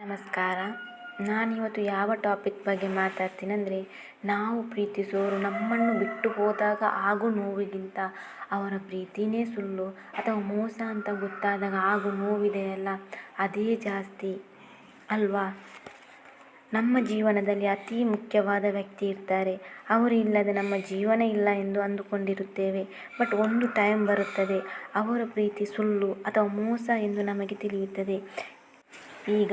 ನಮಸ್ಕಾರ. ನಾನಿವತ್ತು ಯಾವ ಟಾಪಿಕ್ ಬಗ್ಗೆ ಮಾತಾಡ್ತೀನಿ ಅಂದರೆ, ನಾವು ಪ್ರೀತಿಸೋರು ನಮ್ಮನ್ನು ಬಿಟ್ಟು ಹೋದಾಗ ಆಗೋ ನೋವಿಗಿಂತ ಅವರ ಪ್ರೀತಿನೇ ಸುಳ್ಳು ಅಥವಾ ಮೋಸ ಅಂತ ಗೊತ್ತಾದಾಗ ಆಗೋ ನೋವಿದೆಯಲ್ಲ ಅದೇ ಜಾಸ್ತಿ ಅಲ್ವಾ? ನಮ್ಮ ಜೀವನದಲ್ಲಿ ಅತಿ ಮುಖ್ಯವಾದ ವ್ಯಕ್ತಿ ಇರ್ತಾರೆ. ಅವರು ಇಲ್ಲದೆ ನಮ್ಮ ಜೀವನ ಇಲ್ಲ ಎಂದು ಅಂದುಕೊಂಡಿರುತ್ತೇವೆ. ಬಟ್ ಒಂದು ಟೈಮ್ ಬರುತ್ತದೆ. ಅವರ ಪ್ರೀತಿ ಸುಳ್ಳು ಅಥವಾ ಮೋಸ ಎಂದು ನಮಗೆ ತಿಳಿಯುತ್ತದೆ. ಈಗ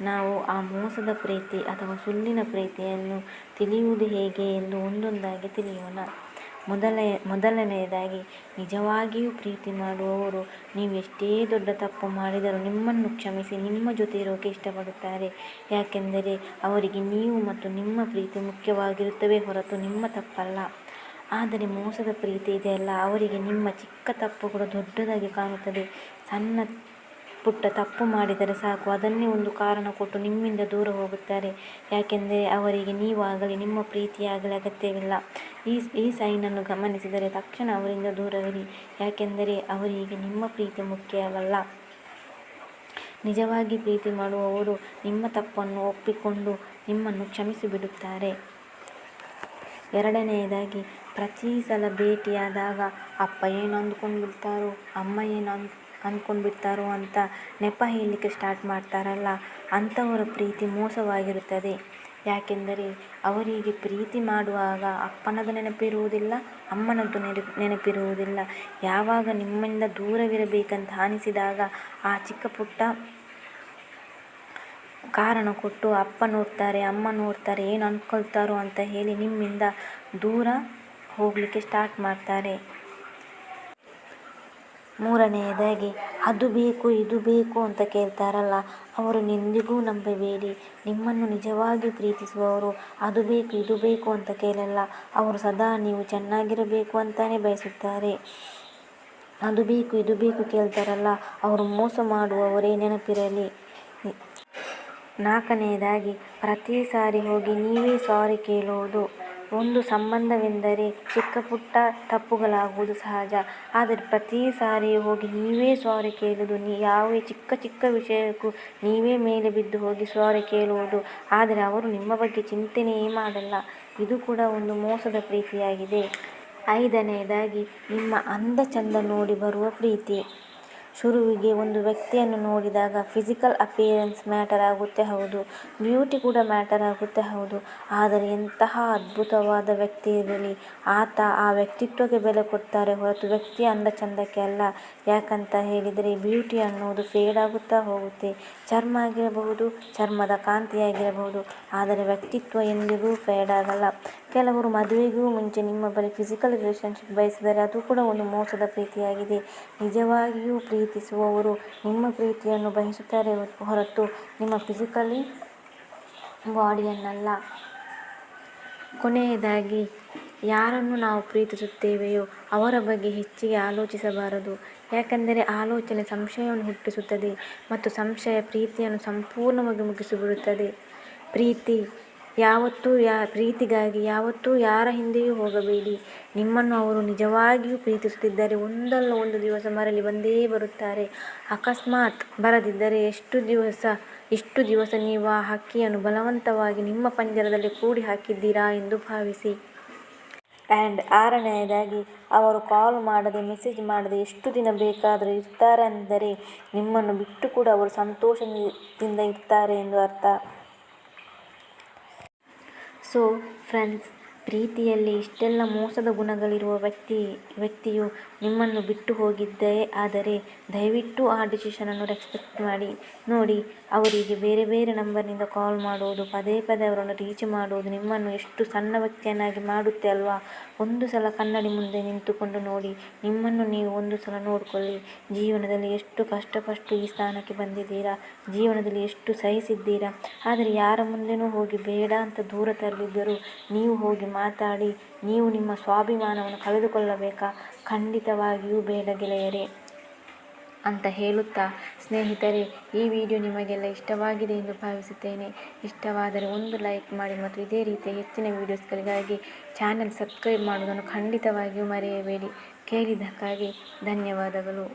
ನಾವು ಆ ಮೋಸದ ಪ್ರೀತಿ ಅಥವಾ ಸುಳ್ಳಿನ ಪ್ರೀತಿಯನ್ನು ತಿಳಿಯುವುದು ಹೇಗೆ ಎಂದು ಒಂದೊಂದಾಗಿ ತಿಳಿಯೋಣ. ಮೊದಲ, ಮೊದಲನೆಯದಾಗಿ, ನಿಜವಾಗಿಯೂ ಪ್ರೀತಿ ಮಾಡುವವರು ನೀವು ಎಷ್ಟೇ ದೊಡ್ಡ ತಪ್ಪು ಮಾಡಿದರೂ ನಿಮ್ಮನ್ನು ಕ್ಷಮಿಸಿ ನಿಮ್ಮ ಜೊತೆ ಇರೋಕೆ ಇಷ್ಟಪಡುತ್ತಾರೆ. ಯಾಕೆಂದರೆ ಅವರಿಗೆ ನೀವು ಮತ್ತು ನಿಮ್ಮ ಪ್ರೀತಿ ಮುಖ್ಯವಾಗಿರುತ್ತವೆ ಹೊರತು ನಿಮ್ಮ ತಪ್ಪಲ್ಲ. ಆದರೆ ಮೋಸದ ಪ್ರೀತಿ ಇದೆಯಲ್ಲ, ಅವರಿಗೆ ನಿಮ್ಮ ಚಿಕ್ಕ ತಪ್ಪು ಕೂಡ ದೊಡ್ಡದಾಗಿ ಕಾಣುತ್ತದೆ. ಸಣ್ಣ ಪುಟ್ಟ ತಪ್ಪು ಮಾಡಿದರೆ ಸಾಕು. ಅದನ್ನೇ ಒಂದು ಕಾರಣ ಕೊಟ್ಟು ನಿಮ್ಮಿಂದ ದೂರ ಹೋಗುತ್ತಾರೆ. ಯಾಕೆಂದರೆ ಅವರಿಗೆ ನೀವಾಗಲಿ ನಿಮ್ಮ ಪ್ರೀತಿಯಾಗಲಿ ಅಗತ್ಯವಿಲ್ಲ. ಈ ಈ ಸೈನನ್ನು ಗಮನಿಸಿದರೆ ತಕ್ಷಣ ಅವರಿಂದ ದೂರವಿರಿ. ಯಾಕೆಂದರೆ ಅವರಿಗೆ ನಿಮ್ಮ ಪ್ರೀತಿ ಮುಖ್ಯವಲ್ಲ. ನಿಜವಾಗಿ ಪ್ರೀತಿ ಮಾಡುವವರು ನಿಮ್ಮ ತಪ್ಪನ್ನು ಒಪ್ಪಿಕೊಂಡು ನಿಮ್ಮನ್ನು ಕ್ಷಮಿಸಿ ಬಿಡುತ್ತಾರೆ ಎರಡನೆಯದಾಗಿ, ಪ್ರತಿ ಸಲ ಭೇಟಿಯಾದಾಗ ಅಪ್ಪ ಏನು ಅಂದ್ಕೊಂಡು ಬಿಡ್ತಾರೋ ಅಮ್ಮ ಏನು ಅಂದ್ ಅಂದ್ಕೊಂಡು ಬಿಡ್ತಾರೋ ಅಂತ ನೆಪ ಹೇಳಲಿಕ್ಕೆ ಸ್ಟಾರ್ಟ್ ಮಾಡ್ತಾರಲ್ಲ ಅಂಥವರ ಪ್ರೀತಿ ಮೋಸವಾಗಿರುತ್ತದೆ. ಯಾಕೆಂದರೆ ಅವರಿಗೆ ಪ್ರೀತಿ ಮಾಡುವಾಗ ಅಪ್ಪನದು ನೆನಪಿರುವುದಿಲ್ಲ ಅಮ್ಮನದ್ದು ನೆನಪು ನೆನಪಿರುವುದಿಲ್ಲ. ಯಾವಾಗ ನಿಮ್ಮಿಂದ ದೂರವಿರಬೇಕಂತ ಅನಿಸಿದಾಗ ಆ ಚಿಕ್ಕ ಪುಟ್ಟ ಕಾರಣ ಕೊಟ್ಟು ಅಪ್ಪ ನೋಡ್ತಾರೆ, ಅಮ್ಮ ನೋಡ್ತಾರೆ, ಏನು ಅಂದ್ಕೊಳ್ತಾರೋ ಅಂತ ಹೇಳಿ ನಿಮ್ಮಿಂದ ದೂರ ಹೋಗಲಿಕ್ಕೆ ಸ್ಟಾರ್ಟ್ ಮಾಡ್ತಾರೆ. ಮೂರನೆಯದಾಗಿ, ಅದು ಬೇಕು, ಇದು ಬೇಕು ಅಂತ ಕೇಳ್ತಾರಲ್ಲ, ಅವರು ನಿಂದಿಗೂ ನಂಬಬೇಡಿ. ನಿಮ್ಮನ್ನು ನಿಜವಾಗಿ ಪ್ರೀತಿಸುವವರು, ಅದು ಬೇಕು, ಇದು ಬೇಕು ಅಂತ ಕೇಳಲ್ಲ. ಅವರು ಸದಾ, ನೀವು ಚೆನ್ನಾಗಿರಬೇಕು ಅಂತಲೇ ಬಯಸುತ್ತಾರೆ. ಅದು ಬೇಕು, ಇದು ಬೇಕು ಕೇಳ್ತಾರಲ್ಲ, ಅವರು ಮೋಸ ಮಾಡುವವರೇ ನೆನಪಿರಲಿ. ನಾಲ್ಕನೆಯದಾಗಿ ಪ್ರತಿ ಸಾರಿ ಹೋಗಿ ನೀವೇ ಸಾರಿ ಕೇಳುವುದು ಒಂದು ಸಂಬಂಧವೆಂದರೆ ಚಿಕ್ಕ ಪುಟ್ಟ ತಪ್ಪುಗಳಾಗುವುದು ಸಹಜ. ಆದರೆ ಪ್ರತಿ ಸಾರಿ ಹೋಗಿ ನೀವೇ ಸಾರಿ ಕೇಳುವುದು, ನೀ ಯಾವುದೇ ಚಿಕ್ಕ ಚಿಕ್ಕ ವಿಷಯಕ್ಕೂ ನೀವೇ ಮೇಲೆ ಬಿದ್ದು ಹೋಗಿ ಸಾರಿ ಕೇಳುವುದು. ಆದರೆ ಅವರು ನಿಮ್ಮ ಬಗ್ಗೆ ಚಿಂತನೆಯೇ ಮಾಡಲ್ಲ. ಇದು ಕೂಡ ಒಂದು ಮೋಸದ ಪ್ರೀತಿಯಾಗಿದೆ. ಐದನೆಯದಾಗಿ, ನಿಮ್ಮ ಅಂದ ಚಂದ ನೋಡಿ ಬರುವ ಪ್ರೀತಿ. ಶುರುವಿಗೆ ಒಂದು ವ್ಯಕ್ತಿಯನ್ನು ನೋಡಿದಾಗ ಫಿಸಿಕಲ್ ಅಪಿಯರೆನ್ಸ್ ಮ್ಯಾಟರ್ ಆಗುತ್ತೆ ಹೌದು. ಬ್ಯೂಟಿ ಕೂಡ ಮ್ಯಾಟರ್ ಆಗುತ್ತೆ ಹೌದು. ಆದರೆ ಎಂತಹ ಅದ್ಭುತವಾದ ವ್ಯಕ್ತಿ ಇರಲಿ, ಆತ ಆ ವ್ಯಕ್ತಿತ್ವಕ್ಕೆ ಬೆಲೆ ಕೊಡ್ತಾರೆ ಹೊರತು ವ್ಯಕ್ತಿ ಅಂದ ಚಂದಕ್ಕೆ ಅಲ್ಲ. ಯಾಕಂತ ಹೇಳಿದರೆ ಬ್ಯೂಟಿ ಅನ್ನೋದು ಫೇಡ್ ಆಗುತ್ತಾ ಹೋಗುತ್ತೆ. ಚರ್ಮ ಆಗಿರಬಹುದು, ಚರ್ಮದ ಕಾಂತಿಯಾಗಿರಬಹುದು, ಆದರೆ ವ್ಯಕ್ತಿತ್ವ ಎಂದಿಗೂ ಫೇಡ್ ಆಗಲ್ಲ. ಕೆಲವರು ಮದುವೆಗೂ ಮುಂಚೆ ನಿಮ್ಮ ಬಳಿ ಫಿಸಿಕಲ್ ರಿಲೇಷನ್ಶಿಪ್ ಬಯಸಿದರೆ ಅದು ಕೂಡ ಒಂದು ಮೋಸದ ಪ್ರೀತಿಯಾಗಿದೆ. ನಿಜವಾಗಿಯೂ ಪ್ರೀತಿಸುವವರು ನಿಮ್ಮ ಪ್ರೀತಿಯನ್ನು ಬಯಸುತ್ತಾರೆ ಹೊರತು ನಿಮ್ಮ ಫಿಸಿಕಲಿ ಬಾಡಿಯನ್ನಲ್ಲ ಕೊನೆಯದಾಗಿ, ಯಾರನ್ನು ನಾವು ಪ್ರೀತಿಸುತ್ತೇವೆಯೋ ಅವರ ಬಗ್ಗೆ ಹೆಚ್ಚಿಗೆ ಆಲೋಚಿಸಬಾರದು. ಯಾಕೆಂದರೆ ಆಲೋಚನೆ ಸಂಶಯವನ್ನು ಹುಟ್ಟಿಸುತ್ತದೆ ಮತ್ತು ಸಂಶಯ ಪ್ರೀತಿಯನ್ನು ಸಂಪೂರ್ಣವಾಗಿ ಮುಗಿಸಿಬಿಡುತ್ತದೆ. ಪ್ರೀತಿ ಯಾವತ್ತೂ ಯಾ, ಪ್ರೀತಿಗಾಗಿ, ಯಾವತ್ತೂ ಯಾರ ಹಿಂದೆಯೂ ಹೋಗಬೇಡಿ. ನಿಮ್ಮನ್ನು ಅವರು ನಿಜವಾಗಿಯೂ ಪ್ರೀತಿಸುತ್ತಿದ್ದರೆ. ಒಂದಲ್ಲ ಒಂದು ದಿವಸ ಮರಳಿ ಬಂದೇ ಬರುತ್ತಾರೆ. ಅಕಸ್ಮಾತ್ ಬರದಿದ್ದರೆ ಎಷ್ಟು ದಿವಸ, ಇಷ್ಟು ದಿವಸ ನೀವು ಆ ಹಕ್ಕಿಯನ್ನು ಬಲವಂತವಾಗಿ ನಿಮ್ಮ ಪಂಜರದಲ್ಲಿ ಕೂಡಿ ಹಾಕಿದ್ದೀರಾ ಎಂದು ಭಾವಿಸಿ. ಆ್ಯಂಡ್ ಆರನೆಯದಾಗಿ, ಅವರು ಕಾಲ್ ಮಾಡದೆ, ಮೆಸೇಜ್ ಮಾಡದೆ ಎಷ್ಟು ದಿನ ಬೇಕಾದರೂ ಇರ್ತಾರೆ ಅಂದರೆ ನಿಮ್ಮನ್ನು ಬಿಟ್ಟು ಕೂಡ ಅವರು ಸಂತೋಷದಿಂದ ಇರ್ತಾರೆ ಎಂದು ಅರ್ಥ. So, friends, ಪ್ರೀತಿಯಲ್ಲಿ ಇಷ್ಟೆಲ್ಲ ಮೋಸದ ಗುಣಗಳಿರುವ ವ್ಯಕ್ತಿ, ವ್ಯಕ್ತಿಯು ನಿಮ್ಮನ್ನು ಬಿಟ್ಟು ಹೋಗಿದ್ದೇ ಆದರೆ ದಯವಿಟ್ಟು ಆ ಡಿಸಿಷನನ್ನು ರೆಸ್ಪೆಕ್ಟ್ ಮಾಡಿ. ನೋಡಿ, ಅವರಿಗೆ ಬೇರೆ ಬೇರೆ ನಂಬರ್ನಿಂದ ಕಾಲ್ ಮಾಡುವುದು ಪದೇ ಪದೇ ಅವರನ್ನು ರೀಚ್ ಮಾಡುವುದು ನಿಮ್ಮನ್ನು ಎಷ್ಟು ಸಣ್ಣ ವ್ಯಕ್ತಿಯನ್ನಾಗಿ ಮಾಡುತ್ತೆ ಅಲ್ವಾ? ಒಂದು ಸಲ ಕನ್ನಡಿ ಮುಂದೆ ನಿಂತುಕೊಂಡು ನೋಡಿ, ನಿಮ್ಮನ್ನು ನೀವು ಒಂದು ಸಲ ನೋಡಿಕೊಳ್ಳಿ. ಜೀವನದಲ್ಲಿ ಎಷ್ಟು ಕಷ್ಟಪಟ್ಟು ಈ ಸ್ಥಾನಕ್ಕೆ ಬಂದಿದ್ದೀರಾ? ಜೀವನದಲ್ಲಿ ಎಷ್ಟು ಸಹಿಸಿದ್ದೀರಾ? ಆದರೆ ಯಾರ ಮುಂದೆನೂ ಹೋಗಿ ಬೇಡ ಅಂತ ದೂರ ತರಲಿದ್ದರೂ ನೀವು ಹೋಗಿ ಮಾತಾಡಿ, ನೀವು ನಿಮ್ಮ ಸ್ವಾಭಿಮಾನವನ್ನು ಕಳೆದುಕೊಳ್ಳಬೇಕಾ? ಖಂಡಿತವಾಗಿಯೂ ಬೇಡ ಗೆಳೆಯರೇ, ಅಂತ ಹೇಳುತ್ತಾ, ಸ್ನೇಹಿತರೆ, ಈ ವಿಡಿಯೋ ನಿಮಗೆಲ್ಲ ಇಷ್ಟವಾಗಿದೆ ಎಂದು ಭಾವಿಸುತ್ತೇನೆ. ಇಷ್ಟವಾದರೆ ಒಂದು ಲೈಕ್ ಮಾಡಿ ಮತ್ತು ಇದೇ ರೀತಿಯ ಹೆಚ್ಚಿನ ವೀಡಿಯೋಸ್ಗಳಿಗಾಗಿ ಚಾನೆಲ್ ಸಬ್ಸ್ಕ್ರೈಬ್ ಮಾಡುವುದನ್ನು ಖಂಡಿತವಾಗಿಯೂ ಮರೆಯಬೇಡಿ. ಕೇಳಿದ್ದಕ್ಕಾಗಿ ಧನ್ಯವಾದಗಳು.